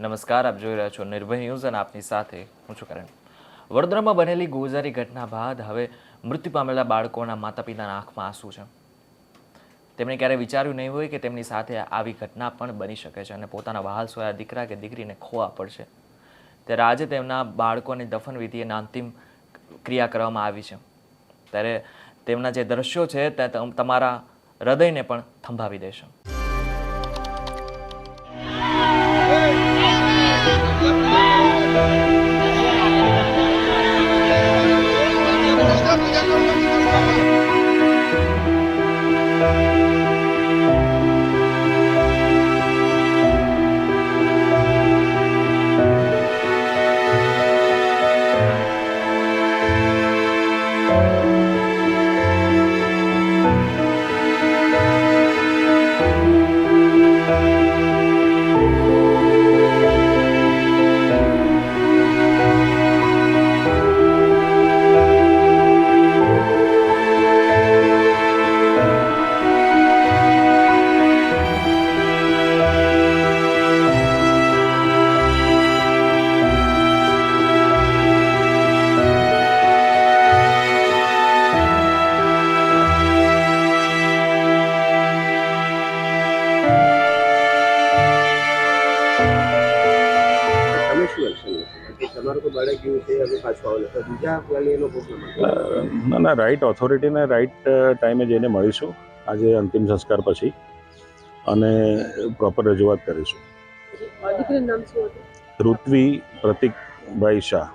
નમસ્કાર, આપ જોઈ રહ્યા છો નિર્ભય ન્યૂઝ અને આપની સાથે હું છું કરણ. વડોદરામાં બનેલી ગોઝારી ઘટના બાદ હવે મૃત્યુ પામેલા બાળકોના માતા પિતાના આંખમાં આંસુ છે. તેમણે ક્યારેય વિચાર્યું નહીં હોય કે તેમની સાથે આવી ઘટના પણ બની શકે છે અને પોતાના વહાલ સોયા દીકરા કે દીકરીને ખોવા પડશે. ત્યારે આજે તેમના બાળકોની દફન વિધિએ અંતિમ ક્રિયા કરવામાં આવી છે. ત્યારે તેમના જે દ્રશ્યો છે તે તમ- તમારા હૃદયને પણ થંભાવી દેશે. તમારું તો બાળક ગયું છે હવે પાછું તો બીજા ન. ના ના રાઈટ ઓથોરિટીને રાઈટ ટાઈમે જઈને મળીશું. આજે અંતિમ સંસ્કાર પછી. અને પ્રોપર રજૂઆત કરીશું. દીકરીનું નામ શું હતું? ઋત્વી પ્રતિકભાઈ શાહ.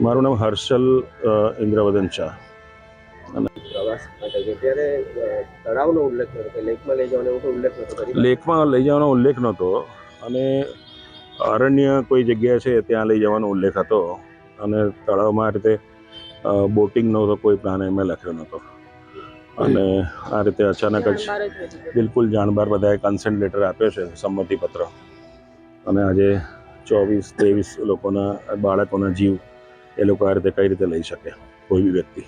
મારું નામ હર્ષલ ઇન્દ્રવદન શાહ. લેખમાં લઈ જવાનો ઉલ્લેખ નહોતો. અને અરણ્ય કોઈ જગ્યા છે ત્યાં લઈ જવાનો ઉલ્લેખ હતો. અને તળાવમાં આ રીતે બોટિંગનો તો કોઈ પ્લાન એમાં લખ્યો નહોતો. અને આ રીતે અચાનક જ. બિલકુલ જાણબાર બધાએ કન્સેન્ટ લેટર આપ્યો છે સંમતિપત્ર. અને આજે ચોવીસ ત્રેવીસ લોકોના બાળકોના જીવ એ લોકો આ રીતે કઈ રીતે લઈ શકે કોઈ બી વ્યક્તિ.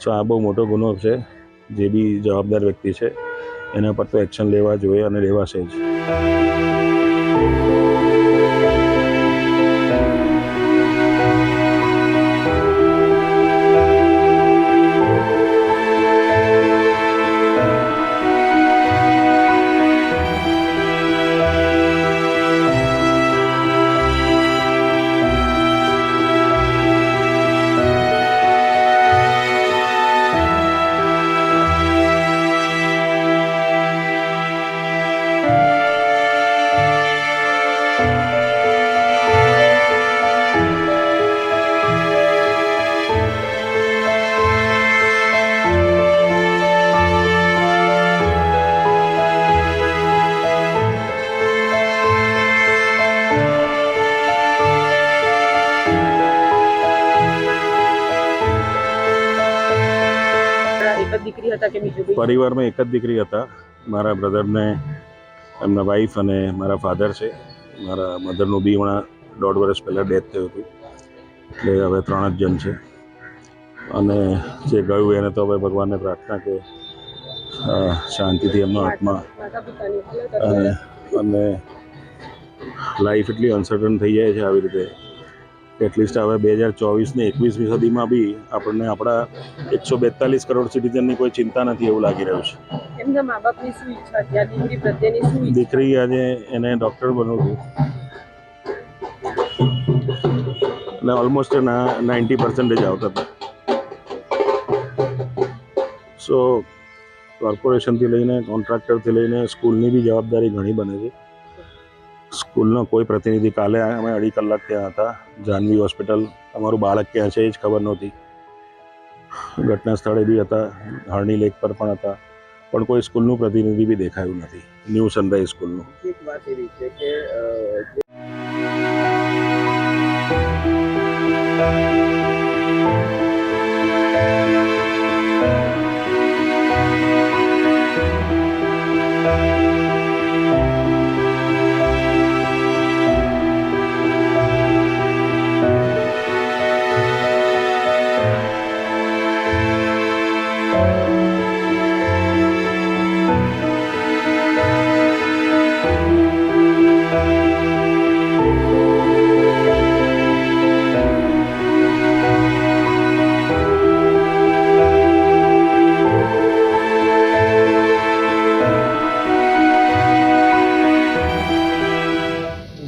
સો આ બહુ મોટો ગુનો છે જે બી જવાબદાર વ્યક્તિ છે એના પર તો એક્શન લેવા જોઈએ અને લેવાશે જ. પરિવારમાં એક જ દીકરી હતા. મારા બ્રધરને એમના વાઈફ અને મારા ફાધર છે. મારા મધરનું બી હમણાં દોઢ વર્ષ પહેલાં ડેથ થયું હતું. એટલે હવે ત્રણ જ જણ છે. અને જે ગયું એને તો હવે ભગવાનને પ્રાર્થના કે શાંતિથી એમનો આત્મા અને લાઈફ એટલી અનસર્ટન થઈ જાય છે આવી રીતે. એટલીસ્ટ હવે બે હજાર ચોવીસની એકવીસમી સદીમાં બી આપણને આપણા એકસો બેતાલીસ કરોડ સિટીઝનની કોઈ ચિંતા નથી એવું લાગી રહ્યું છે. એમના મા બાપની શું ઈચ્છા હતી? આ દીકરી પ્રત્યેની શું દીકરી આજે એને ડૉક્ટર બનવું હતું. એટલે ઓલમોસ્ટ એના નાઇન્ટી પર્સન્ટેજ આવતા હતા. સો કોર્પોરેશનથી લઈને કોન્ટ્રાક્ટરથી લઈને સ્કૂલની બી જવાબદારી ઘણી બને છે. સ્કૂલનો કોઈ પ્રતિનિધિ કાલે અમે અઢી કલાક ત્યાં હતા. જાનવી હોસ્પિટલ, અમારું બાળક ક્યાં છે, એ જ ખબર નહોતી. ઘટના સ્થળે બી હતા, હરણી લેક પર પણ હતા. પણ કોઈ સ્કૂલનું પ્રતિનિધિ બી દેખાયું નથી. ન્યૂ સનરાઈઝ સ્કૂલનું. એક વાત એવી છે કે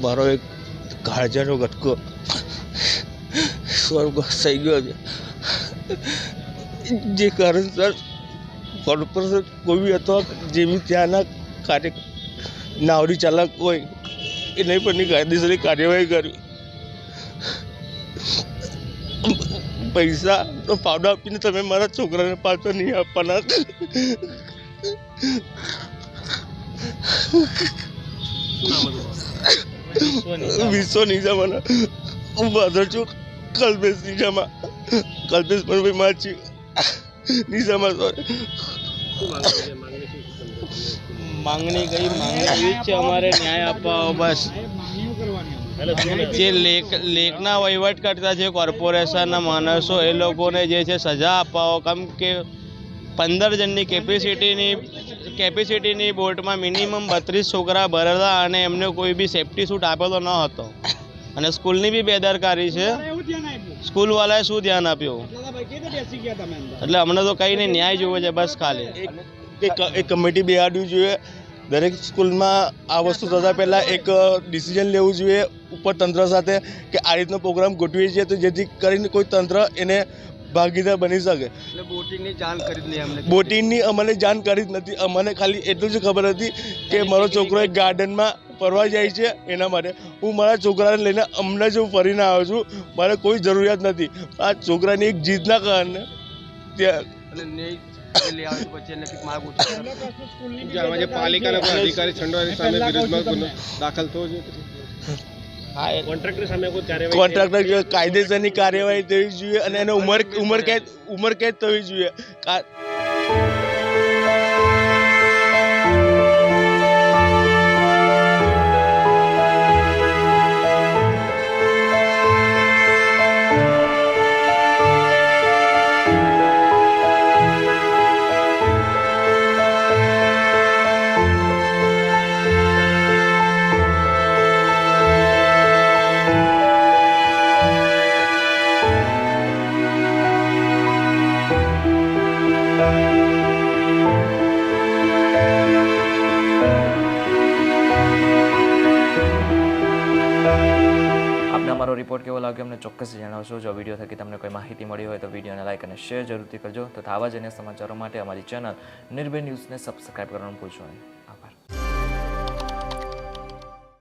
મારો એક કાળજાનો ગટકો સ્વર્ગ થઈ ગયો છે. જે કારણસર કોર્પોરેશન કોઈ બી અથવા જે બી ત્યાંના કાર્ય, નાવડી ચાલક હોય, એને પરની કાયદેસરની કાર્યવાહી કરવી. પૈસા તો ફાવડો આપીને તમે મારા છોકરાને પાછો નહીં આપવાના. વિશ્વ નિજામાના હું ફાધર છું. કલ્પેશ નિજામા કલ્પેશ પણ ભાઈ માં છે? નિજામા માંગણી કઈ માંગણી એવી છે અમારે ન્યાય આપવા બસ. જે લેખ લેખના વહીવટ કરતા છે કોર્પોરેશનના માણસો એ લોકોને જે છે સજા અપાવો. કેમ કે પંદર જણની કેપેસિટીની કેપેસિટીની બોટમાં મિનિમમ બત્રીસ છોકરા ભરેલા અને એમને કોઈ બી સેફટી સૂટ આપેલો ન હતો. અને સ્કૂલની બી બેદરકારી છે. સ્કૂલવાળાએ શું ધ્યાન આપ્યું? એટલે અમને તો કંઈ નહીં ન્યાય જોવે છે બસ ખાલી. એક કમિટી બેહાડવી જોઈએ. દરેક સ્કૂલમાં આ વસ્તુ થતાં પહેલાં એક ડિસિઝન લેવું જોઈએ ઉપર તંત્ર સાથે કે આ રીતનો પ્રોગ્રામ ગોઠવીએ છીએ તો જેથી કરીને કોઈ તંત્ર એને ભાગીદાર બની શકે. બોટિંગની જાણ કરી અમને બોટિંગની અમને જાણકારી જ નથી. અમને ખાલી એટલું જ ખબર હતી કે મારો છોકરો એક ગાર્ડનમાં ફરવા જાય છે એના માટે. હું મારા છોકરાને લઈને હમણાં જ હું ફરીને આવ્યો છું. મારે કોઈ જરૂરિયાત નથી. આ છોકરાની એક જીતના કારણે ત્યાં પાલિકાના અધિકારી છંડવાની સામે વિરુદ્ધમાં દાખલ થવો જોઈએ? હા કોન્ટ્રાક્ટર સામે કોઈ કાર્યવાહી કોન્ટ્રાક્ટર કાયદેસરની કાર્યવાહી થવી જોઈએ અને એને ઉંમર ઉંમર કેદ ઉંમર કેદ થવી જોઈએ. અમારો રિપોર્ટ કેવો લાગ્યો અમને ચોક્કસ જણાવશો. જો વીડિયો થકી તમને કોઈ માહિતી મળી હોય તો વિડીયોને લાઇક અને શેર જરૂરથી કરજો. તથા આવા જ અન્ય સમાચારો માટે અમારી ચેનલ નિર્ભય ન્યૂઝને સબસ્ક્રાઈબ કરવાનું ભૂલશો નહીં.